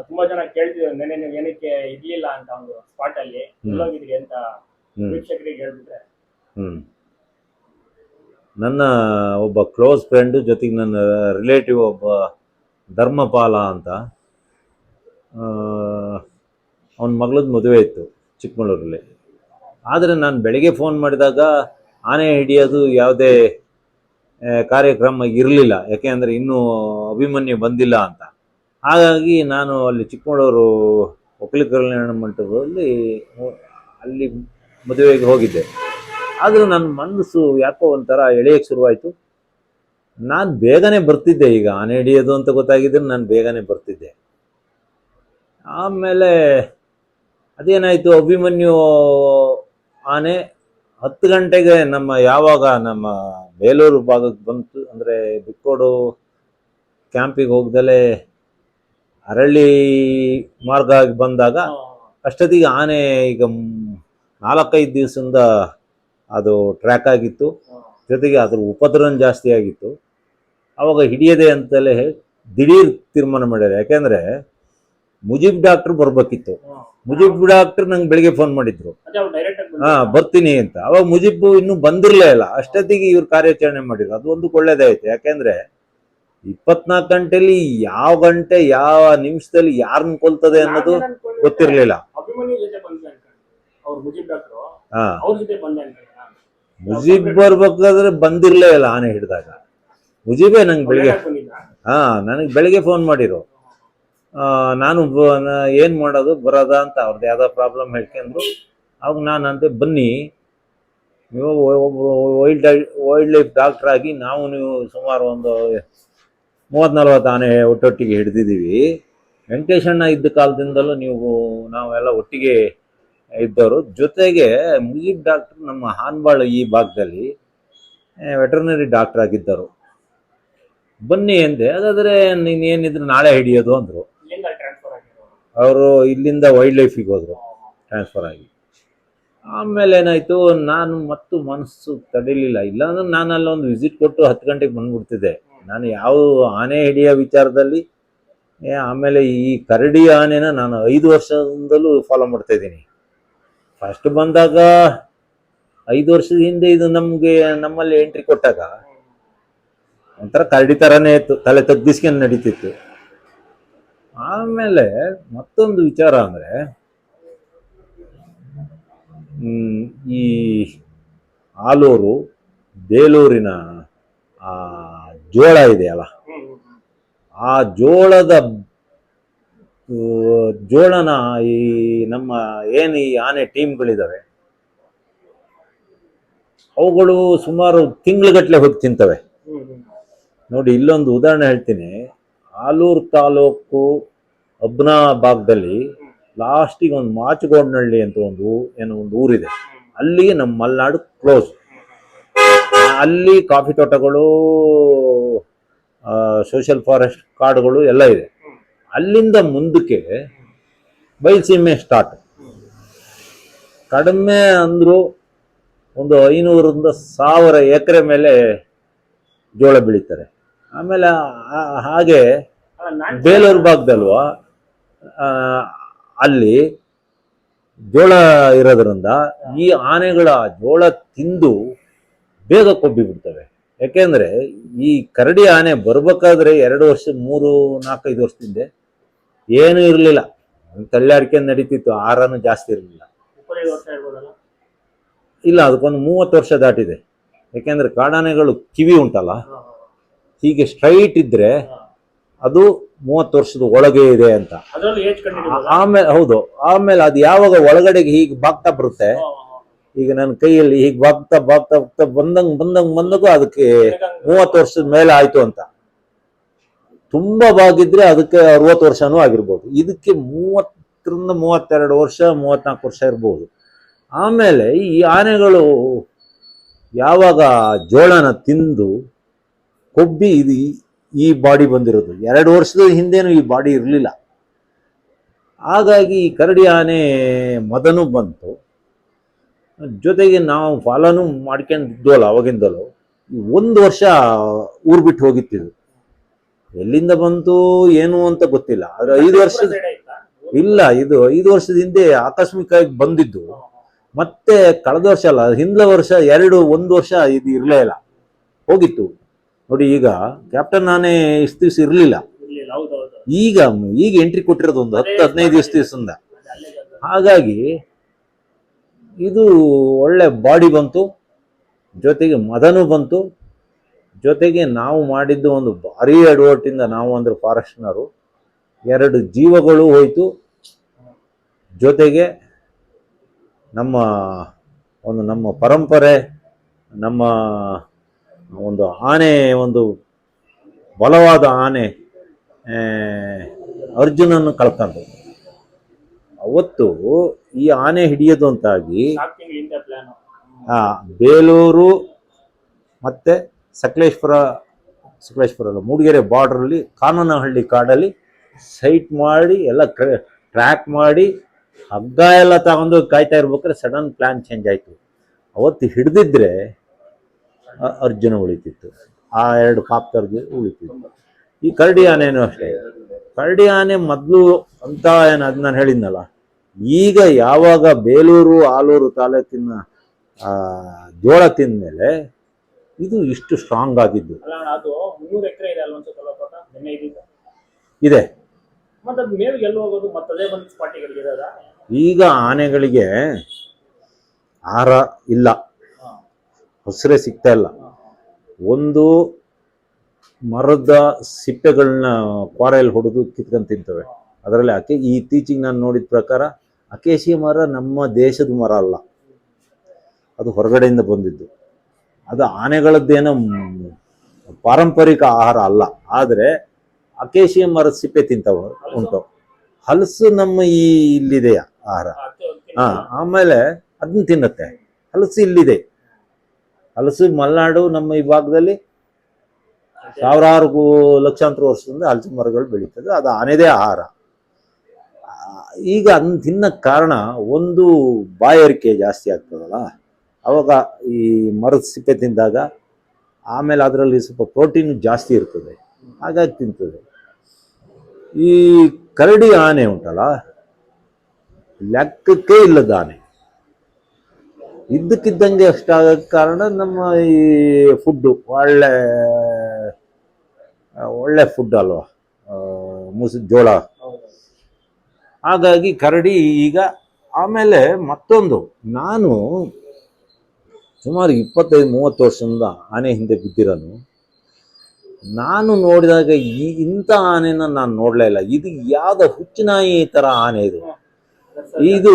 ತುಂಬಾ ಜನ ಕೇಳ್ತಿದ್ರು ನೆನೆ ನೀವು ಏನಕ್ಕೆ ಇರ್ಲಿಲ್ಲ ಅಂತ ಒಂದು ಸ್ಪಾಟ್ ಅಲ್ಲಿ ಎಲ್ಲೋಗಿದ್ರಿ ಅಂತ ಹ್ಮ್. ವೀಕ್ಷಕರಿಗೆ ಹೇಳ್ಬಿಟ್ರೆ. ಹ್ಮ್. ನನ್ನ ಒಬ್ಬ ಕ್ಲೋಸ್ ಫ್ರೆಂಡ್ ಜೊತೆಗೆ ನನ್ನ ರಿಲೇಟಿವ್ ಒಬ್ಬ ಧರ್ಮಪಾಲ ಅಂತ. ಅವನ ಮಗಳದ್ದು ಮದುವೆ ಇತ್ತು ಚಿಕ್ಕಮಗಳೂರಲ್ಲಿ. ಆದರೆ ನಾನು ಬೆಳಗ್ಗೆ ಫೋನ್ ಮಾಡಿದಾಗ ಆನೆ ಹಿಡಿಯೋದು ಯಾವುದೇ ಕಾರ್ಯಕ್ರಮ ಇರಲಿಲ್ಲ. ಯಾಕೆಂದರೆ ಇನ್ನೂ ಅಭಿಮನ್ಯು ಬಂದಿಲ್ಲ ಅಂತ. ಹಾಗಾಗಿ ನಾನು ಅಲ್ಲಿ ಚಿಕ್ಕಮಗಳೂರು ಒಕ್ಕಲಿ ಕಲ್ಯಾಣ ಮಂಟಪದಲ್ಲಿ ಅಲ್ಲಿ ಮದುವೆಗೆ ಹೋಗಿದ್ದೆ. ಆದರೂ ನನ್ನ ಮನಸ್ಸು ಯಾಕೋ ಒಂಥರ ಎಳೆಯಕ್ಕೆ ಶುರುವಾಯಿತು. ನಾನು ಬೇಗನೆ ಬರ್ತಿದ್ದೆ ಈಗ, ಆನೆ ಹಿಡಿಯೋದು ಅಂತ ಗೊತ್ತಾಗಿದ್ರೆ ನಾನು ಬೇಗನೆ ಬರ್ತಿದ್ದೆ. ಆಮೇಲೆ ಅದೇನಾಯಿತು, ಅಭಿಮನ್ಯು ಆನೆ ಹತ್ತು ಗಂಟೆಗೆ ನಮ್ಮ ಯಾವಾಗ ನಮ್ಮ ಬೇಲೂರು ಭಾಗಕ್ಕೆ ಬಂತು, ಅಂದರೆ ಬಿಕ್ಕೋಡು ಕ್ಯಾಂಪಿಗೆ ಹೋಗ್ದಲೇ ಅರಳಿ ಮಾರ್ಗ ಆಗಿ ಬಂದಾಗ ಅಷ್ಟೊತ್ತಿಗೆ ಆನೆ ಈಗ ನಾಲ್ಕೈದು ದಿವಸದಿಂದ ಅದು ಟ್ರ್ಯಾಕ್ ಆಗಿತ್ತು. ಜೊತೆಗೆ ಅದ್ರ ಉಪದ್ರವ ಜಾಸ್ತಿ ಆಗಿತ್ತು. ಅವಾಗ ಹಿಡಿಯದೆ ಅಂತಲೇ ಹೇಳಿ ದಿಢೀರ್ ತೀರ್ಮಾನ ಮಾಡ್ಯಾರ. ಯಾಕೆಂದ್ರೆ ಮುಜೀಬ್ ಡಾಕ್ಟರ್ ಬರ್ಬೇಕಿತ್ತು. ಮುಜೀಬ್ ಡಾಕ್ಟರ್ ನಂಗೆ ಬೆಳಿಗ್ಗೆ ಫೋನ್ ಮಾಡಿದ್ರು. ಹಾ ಬರ್ತೀನಿ ಅಂತ. ಅವಾಗ ಮುಜೀಬ್ ಇನ್ನೂ ಬಂದಿರಲೇ ಇಲ್ಲ. ಅಷ್ಟೊತ್ತಿಗೆ ಇವ್ರು ಕಾರ್ಯಾಚರಣೆ ಮಾಡಿದ್ರು. ಅದು ಒಂದು ಒಳ್ಳೇದಾಯ್ತು. ಯಾಕೆಂದ್ರೆ ಇಪ್ಪತ್ನಾಲ್ಕು ಗಂಟೆಲಿ ಯಾವ ಗಂಟೆ ಯಾವ ನಿಮಿಷದಲ್ಲಿ ಯಾರನ್ನ ಕೊಲ್ತದೆ ಅನ್ನೋದು ಗೊತ್ತಿರಲಿಲ್ಲ. ಮುಜೀಬ್ ಬರ್ಬೇಕಾದ್ರೆ ಬಂದಿರ್ಲೇ ಇಲ್ಲ ಆನೆ ಹಿಡಿದಾಗ. ಮುಜೀಬೇ ನಂಗೆ ಬೆಳಿಗ್ಗೆ ಹಾ ನನಗೆ ಬೆಳಿಗ್ಗೆ ಫೋನ್ ಮಾಡಿರು. ನಾನು ಏನು ಮಾಡೋದು ಬರೋದ ಅಂತ ಅವ್ರದ್ದು ಯಾವ್ದೋ ಪ್ರಾಬ್ಲಮ್ ಹೇಳ್ಕೊಂಡ್ರು. ಅವಾಗ ನಾನು ಅಂತೆ ಬನ್ನಿ. ನೀವು ವೈಲ್ಡ್ ವೈಲ್ಡ್ ಲೈಫ್ ಡಾಕ್ಟರ್ ಆಗಿ ನಾವು ನೀವು ಸುಮಾರು ಒಂದು ಮೂವತ್ತು ನಲ್ವತ್ತು ಆನೆ ಒಟ್ಟೊಟ್ಟಿಗೆ ಹಿಡಿದಿದ್ದೀವಿ. ವೆಂಕಟೇಶಣ್ಣ ಇದ್ದ ಕಾಲದಿಂದಲೂ ನೀವು ನಾವೆಲ್ಲ ಒಟ್ಟಿಗೆ ಇದ್ದವರು. ಜೊತೆಗೆ ಮುಜೀಬ್ ಡಾಕ್ಟರ್ ನಮ್ಮ ಹಾನ್ಬಾಳ್ ಈ ಭಾಗದಲ್ಲಿ ವೆಟರ್ನರಿ ಡಾಕ್ಟ್ರ್ ಆಗಿದ್ದರು. ಬನ್ನಿ ಎಂದೆ ಅದಾದರೆ ನೀನು ಏನಿದ್ರು ನಾಳೆ ಹಿಡಿಯೋದು ಅಂದರು. ಅವರು ಇಲ್ಲಿಂದ ವೈಲ್ಡ್ ಲೈಫಿಗೆ ಹೋದರು. ಟ್ರಾನ್ಸ್ಫರ್ ಆಗಿ. ಆಮೇಲೆ ಏನಾಯಿತು, ನಾನು ಮತ್ತು ಮನಸ್ಸು ತಡಿಲಿಲ್ಲ. ಇಲ್ಲಾಂದ್ರೆ ನಾನು ಅಲ್ಲೊಂದು ವಿಸಿಟ್ ಕೊಟ್ಟು ಹತ್ತು ಗಂಟೆಗೆ ಬಂದ್ಬಿಡ್ತಿದ್ದೆ. ನಾನು ಯಾವ ಆನೆ ಹಿಡಿಯೋ ವಿಚಾರದಲ್ಲಿ ಆಮೇಲೆ ಈ ಕರಡಿ ಆನೆನ ನಾನು ಐದು ವರ್ಷದಿಂದಲೂ ಫಾಲೋ ಮಾಡ್ತಾ ಇದ್ದೀನಿ. ಫಸ್ಟ್ ಬಂದಾಗ, ಐದು ವರ್ಷದ ಹಿಂದೆ ಇದು ನಮಗೆ, ನಮ್ಮಲ್ಲಿ ಎಂಟ್ರಿ ಕೊಟ್ಟಾಗ, ಒಂಥರ ಕರಡಿ ಥರನೇ ಇತ್ತು. ತಲೆ ತಗ್ಗಿಸ್ಕೊಂಡು ನಡೀತಿತ್ತು. ಆಮೇಲೆ ಮತ್ತೊಂದು ವಿಚಾರ ಅಂದರೆ ಈ ಆಲೂರು ಬೇಲೂರಿನ ಆ ಜೋಳ ಇದೆಯಲ್ಲ, ಆ ಜೋಳದ ಜೋಳನ ಈ ನಮ್ಮ ಏನು ಈ ಆನೆ ಟೀಮ್ಗಳಿದಾವೆ, ಅವುಗಳು ಸುಮಾರು ತಿಂಗಳುಗಟ್ಟಲೆ ಹೋಗಿ ತಿಂತವೆ. ನೋಡಿ, ಇಲ್ಲೊಂದು ಉದಾಹರಣೆ ಹೇಳ್ತೀನಿ. ಆಲೂರು ತಾಲೂಕು ಅಬ್ನಾ ಭಾಗದಲ್ಲಿ ಲಾಸ್ಟಿಗೆ ಒಂದು ಮಾಚಗೋಡ್ನಹಳ್ಳಿ ಅಂತ ಒಂದು ಏನೋ ಒಂದು ಊರಿದೆ. ಅಲ್ಲಿ ನಮ್ಮ ಮಲೆನಾಡು ಕ್ಲೋಸ್. ಅಲ್ಲಿ ಕಾಫಿ ತೋಟಗಳು ಸೋಷಿಯಲ್ ಫಾರೆಸ್ಟ್ ಕಾಡುಗಳು ಎಲ್ಲ ಇದೆ. ಅಲ್ಲಿಂದ ಮುಂದಕ್ಕೆ ಬಯಲುಸೀಮೆ ಸ್ಟಾರ್ಟ್ ಕಡಿಮೆ ಅಂದರೂ ಒಂದು ಐನೂರಿಂದ ಸಾವಿರ ಎಕರೆ ಮೇಲೆ ಜೋಳ ಬೆಳೀತಾರೆ. ಆಮೇಲೆ ಹಾಗೆ ಬೇಲೂರು ಭಾಗದಲ್ವಾ ಅಲ್ಲಿ ಜೋಳ ಇರೋದ್ರಿಂದ ಈ ಆನೆಗಳ ಜೋಳ ತಿಂದು ಬೇಗ ಕೊಬ್ಬಿ ಬಿಡ್ತವೆ. ಯಾಕೆಂದ್ರೆ ಈ ಕರಡಿ ಆನೆ ಬರ್ಬೇಕಾದ್ರೆ ಎರಡು ವರ್ಷ ಮೂರು ನಾಲ್ಕೈದು ವರ್ಷದಿಂದ ಏನೂ ಇರಲಿಲ್ಲ. ತಳ್ಳಾಡ್ಕೊಂಡು ನಡೀತಿತ್ತು ಆಹಾರನೂ ಜಾಸ್ತಿ ಇರಲಿಲ್ಲ. ಇಲ್ಲ ಅದಕ್ಕೊಂದು ಮೂವತ್ತು ವರ್ಷ ದಾಟಿದೆ. ಯಾಕೆಂದ್ರೆ ಕಾಡಾನೆಗಳು ಕಿವಿ ಉಂಟಲ್ಲ? ಹೀಗೆ ಸ್ಟ್ರೈಟ್ ಇದ್ರೆ ಅದು ಮೂವತ್ತು ವರ್ಷದ ಒಳಗೆ ಇದೆ ಅಂತ. ಆಮೇಲೆ ಹೌದು. ಆಮೇಲೆ ಅದು ಯಾವಾಗ ಒಳಗಡೆಗೆ ಹೀಗೆ ಬಾಗ್ತಾ ಬರುತ್ತೆ ಈಗ ನನ್ನ ಕೈಯಲ್ಲಿ ಹೀಗೆ ಬಾಗ್ತಾ ಬಾಗ್ತಾ ಬಾಗ್ತಾ ಬಂದಂಗ್ ಬಂದಂಗ್ ಬಂದಾಗೂ ಅದಕ್ಕೆ ಮೂವತ್ತು ವರ್ಷದ ಮೇಲೆ ಆಯ್ತು ಅಂತ. ತುಂಬಾ ಬಾಗಿದ್ರೆ ಅದಕ್ಕೆ ಅರವತ್ತು ವರ್ಷನೂ ಆಗಿರ್ಬೋದು. ಇದಕ್ಕೆ ಮೂವತ್ತರಿಂದ ಮೂವತ್ತೆರಡು ವರ್ಷ ಮೂವತ್ನಾಲ್ಕು ವರ್ಷ ಇರ್ಬೋದು. ಆಮೇಲೆ ಈ ಆನೆಗಳು ಯಾವಾಗ ಜೋಳನ ತಿಂದು ಕೊಬ್ಬಿ ಇದು ಈ- ಬಾಡಿ ಬಂದಿರೋದು. ಎರಡು ವರ್ಷದ ಹಿಂದೆನೂ ಈ ಬಾಡಿ ಇರಲಿಲ್ಲ. ಹಾಗಾಗಿ ಈ ಕರಡಿ ಆನೆ ಮದನು ಬಂತು. ಜೊತೆಗೆ ನಾವು ಫಾಲೋನು ಮಾಡ್ಕೊಂಡಿದ್ವಲ್ಲ ಅವಾಗಿಂದಲೂ. ಒಂದು ವರ್ಷ ಊರು ಬಿಟ್ಟು ಹೋಗಿತ್ತಿದ್ದು ಎಲ್ಲಿಂದ ಬಂತು, ಏನು ಅಂತ ಗೊತ್ತಿಲ್ಲ. ಆದರೆ ಐದು ವರ್ಷ ಸೈಡ್ ಇಲ್ಲ, ಇದು ಐದು ವರ್ಷದ ಹಿಂದೆ ಆಕಸ್ಮಿಕವಾಗಿ ಬಂದಿದ್ದು. ಮತ್ತೆ ಕಳೆದ ವರ್ಷ ಅಲ್ಲ, ಹಿಂದಿನ ವರ್ಷ ಎರಡು, ಒಂದು ವರ್ಷ ಇದು ಇರಲೇ ಇಲ್ಲ. ಹೋಗಿತ್ತು. ನೋಡಿ ಈಗ ಕ್ಯಾಪ್ಟನ್ ನಾನೇ ಇಷ್ಟು ದಿವಸ ಇರಲಿಲ್ಲ. ಈಗ ಈಗ ಎಂಟ್ರಿ ಕೊಟ್ಟಿರೋದು ಒಂದು ಹತ್ತು ಹದಿನೈದು ದಿವಸ ದಿವಸದಿಂದ. ಹಾಗಾಗಿ ಇದು ಒಳ್ಳೆ ಬಾಡಿ ಬಂತು ಜೊತೆಗೆ ಮದನು ಬಂತು ಜೊತೆಗೆ ನಾವು ಮಾಡಿದ್ದು ಒಂದು ಭಾರಿ ಅಡ್ವರ್ಟಿಂದ ನಾವು ಅಂದ್ರೆ ಫಾರೆಸ್ಟ್ನರು ಎರಡು ಜೀವಗಳು ಹೋಯಿತು ಜೊತೆಗೆ ನಮ್ಮ ಒಂದು ನಮ್ಮ ಪರಂಪರೆ ನಮ್ಮ ಒಂದು ಆನೆ ಒಂದು ಬಲವಾದ ಆನೆ ಅರ್ಜುನನ್ನು ಕಳ್ಕೊಂಡು ಅವತ್ತು ಈ ಆನೆ ಹಿಡಿಯೋದು ಅಂತಾಗಿ ಬೇಲೂರು ಮತ್ತೆ ಸಕಲೇಶ್ಪುರ ಸಕಲೇಶ್ಪುರ ಅಲ್ಲ ಮೂಡಿಗೆರೆ ಬಾರ್ಡ್ರಲ್ಲಿ ಕಾನನಹಳ್ಳಿ ಕಾಡಲ್ಲಿ ಸೈಟ್ ಮಾಡಿ ಎಲ್ಲ ಟ್ರ್ಯಾಕ್ ಮಾಡಿ ಹಗ್ಗ ಎಲ್ಲ ತಗೊಂಡು ಕಾಯ್ತಾ ಇರ್ಬೇಕಾದ್ರೆ ಸಡನ್ ಪ್ಲಾನ್ ಚೇಂಜ್ ಆಯಿತು. ಅವತ್ತು ಹಿಡಿದಿದ್ರೆ ಅರ್ಜುನ ಉಳಿತಿತ್ತು. ಆ ಎರಡು ಪಾಪ್ತರ್ಗೆ ಉಳಿತಿತ್ತು. ಈ ಕರಡಿ ಆನೆನೂ ಅಷ್ಟೇ. ಕರಡಿ ಆನೆ ಮೊದಲು ಅಂತ ಏನು ಅದು ನಾನು ಹೇಳಿದ್ನಲ್ಲ ಈಗ ಯಾವಾಗ ಬೇಲೂರು ಆಲೂರು ತಾಲೂಕಿನ ಜೋಳ ತಿಂದಮೇಲೆ ಇದು ಇಷ್ಟು ಸ್ಟ್ರಾಂಗ್ ಆಗಿದ್ದು. ಇದೆ ಈಗ ಆನೆಗಳಿಗೆ ಆಹಾರ ಇಲ್ಲ. ಹಸಿರೇ ಸಿಗ್ತಾ ಇಲ್ಲ. ಒಂದು ಮರದ ಸಿಪ್ಪೆಗಳನ್ನ ಕ್ವಾರೆಯಲ್ಲಿ ಹೊಡೆದು ಕಿತ್ಕೊಂಡು ತಿಂತವೆ. ಅದರಲ್ಲಿ ಅಕೆ ಈ ಇತ್ತೀಚೆಗೆ ನಾನು ನೋಡಿದ ಪ್ರಕಾರ ಅಕೇಶಿಯ ಮರ ನಮ್ಮ ದೇಶದ ಮರ ಅಲ್ಲ. ಅದು ಹೊರಗಡೆಯಿಂದ ಬಂದಿದ್ದು. ಅದು ಆನೆಗಳದ್ದೇನೋ ಪಾರಂಪರಿಕ ಆಹಾರ ಅಲ್ಲ. ಆದರೆ ಅಕೇಶಿಯ ಮರದ ಸಿಪ್ಪೆ ತಿಂತವ ಉಂಟು. ಹಲಸು ನಮ್ಮ ಈ ಇಲ್ಲಿದೆಯ ಆಹಾರ? ಹಾ ಆಮೇಲೆ ಅದನ್ನ ತಿನ್ನತ್ತೆ. ಹಲಸು ಇಲ್ಲಿದೆ. ಹಲಸು ಮಲೆನಾಡು ನಮ್ಮ ಈ ಭಾಗದಲ್ಲಿ ಸಾವಿರಾರು ಲಕ್ಷಾಂತರ ವರ್ಷದಿಂದ ಹಲಸು ಮರಗಳು ಬೆಳೀತದೆ. ಅದು ಆನೆದೇ ಆಹಾರ. ಈಗ ಅದನ್ನ ತಿನ್ನಕ್ಕೆ ಕಾರಣ ಒಂದು ಬಾಯಾರಿಕೆ ಜಾಸ್ತಿ ಆಗ್ತದಲ್ಲ? ಅವಾಗ ಈ ಮರದ ಸಿಪ್ಪೆ ತಿಂದಾಗ ಆಮೇಲೆ ಅದರಲ್ಲಿ ಸ್ವಲ್ಪ ಪ್ರೋಟೀನ್ ಜಾಸ್ತಿ ಇರ್ತದೆ. ಹಾಗಾಗಿ ತಿಂತದೆ. ಈ ಕರಡಿ ಆನೆ ಉಂಟಲ್ಲ? ಲೆಕ್ಕಕ್ಕೆ ಇಲ್ಲದ ಆನೆ. ಇದ್ದಕ್ಕಿದ್ದಂಗೆ ಅಷ್ಟಾಗಕ್ಕೆ ಕಾರಣ ನಮ್ಮ ಈ ಫುಡ್ಡು ಒಳ್ಳೆ ಒಳ್ಳೆ ಫುಡ್ ಅಲ್ವಾ? ಮುಸ ಜೋಳ. ಹಾಗಾಗಿ ಕರಡಿ ಈಗ ಆಮೇಲೆ ಮತ್ತೊಂದು. ನಾನು ಸುಮಾರು ಇಪ್ಪತ್ತೈದು ಮೂವತ್ತು ವರ್ಷದಿಂದ ಆನೆ ಹಿಂದೆ ಬಿದ್ದಿರೋನು ನಾನು ನೋಡಿದಾಗ ಈ ಇಂಥ ಆನೆನ ನಾನು ನೋಡಲೇ ಇಲ್ಲ. ಇದು ಯಾವ್ದು ಹುಚ್ಚುನಾಯಿ ಥರ ಆನೆ ಇದು. ಇದು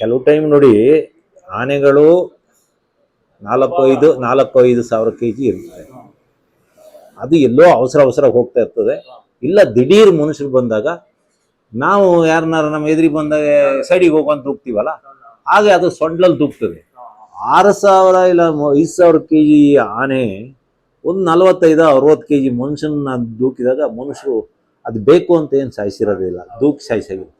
ಕೆಲವು ಟೈಮ್ ನೋಡಿ ಆನೆಗಳು ನಾಲ್ಕು ಐದು ನಾಲ್ಕು ಐದು ಸಾವಿರ ಕೆ ಜಿ ಇರುತ್ತೆ. ಅದು ಎಲ್ಲೋ ಅವಸರ ಅವಸರ ಹೋಗ್ತಾ ಇರ್ತದೆ. ಇಲ್ಲ ದಿಢೀರ್ ಮನುಷ್ಯರು ಬಂದಾಗ, ನಾವು ಯಾರನ್ನಾರ ನಮ್ಮ ಎದುರಿಗೆ ಬಂದಾಗ ಸೈಡಿಗೆ ಹೋಗುವಂತ ದುಗ್ತೀವಲ್ಲ ಹಾಗೆ ಅದು ಸೊಂಡ್ಲಲ್ಲಿ ದೂಕ್ತದೆ ಆರು ಸಾವಿರ ಇಲ್ಲ ಐದು ಸಾವಿರ ಕೆ ಜಿ ಆನೆ, ಒಂದು ನಲವತ್ತೈದು, ಅರವತ್ತು ಕೆ ಜಿ ಮನುಷ್ಯನ ದೂಕಿದಾಗ ಮನುಷ್ಯರು ಅದು ಬೇಕು ಅಂತ ಏನು ಸಾಯಿಸಿರೋದಿಲ್ಲ ದೂಕಿ ಸಾಯಿಸಾಗಿಲ್ಲ